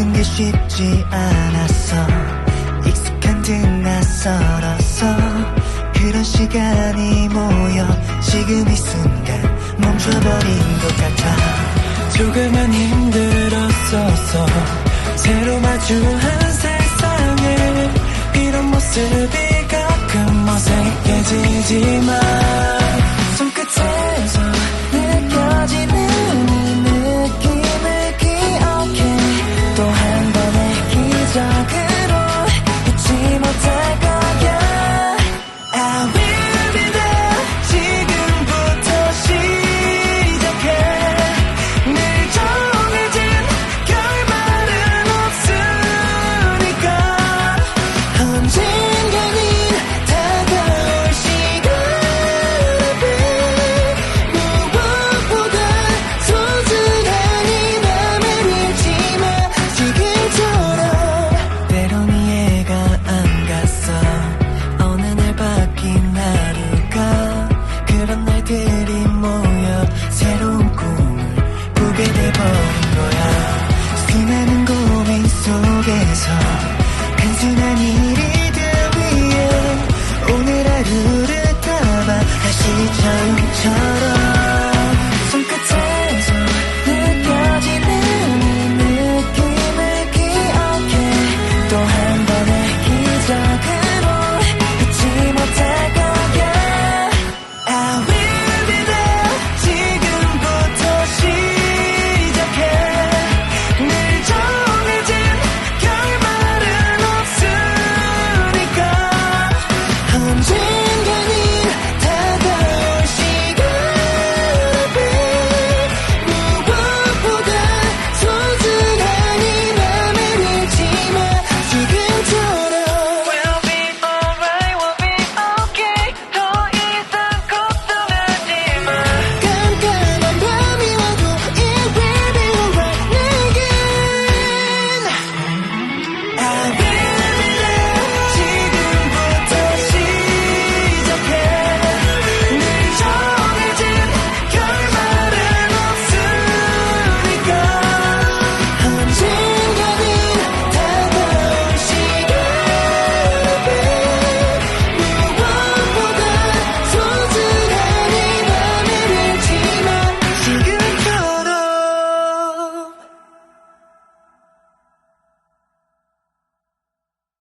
모든 게 쉽지 않았어 익숙한 듯 낯설었어 그런 시간이 모여 지금 이 순간 멈춰버린 것 같아. 조금은 힘들었었어 새로 마주한 세상에 이런 모습이 가끔 어색해지지만 启程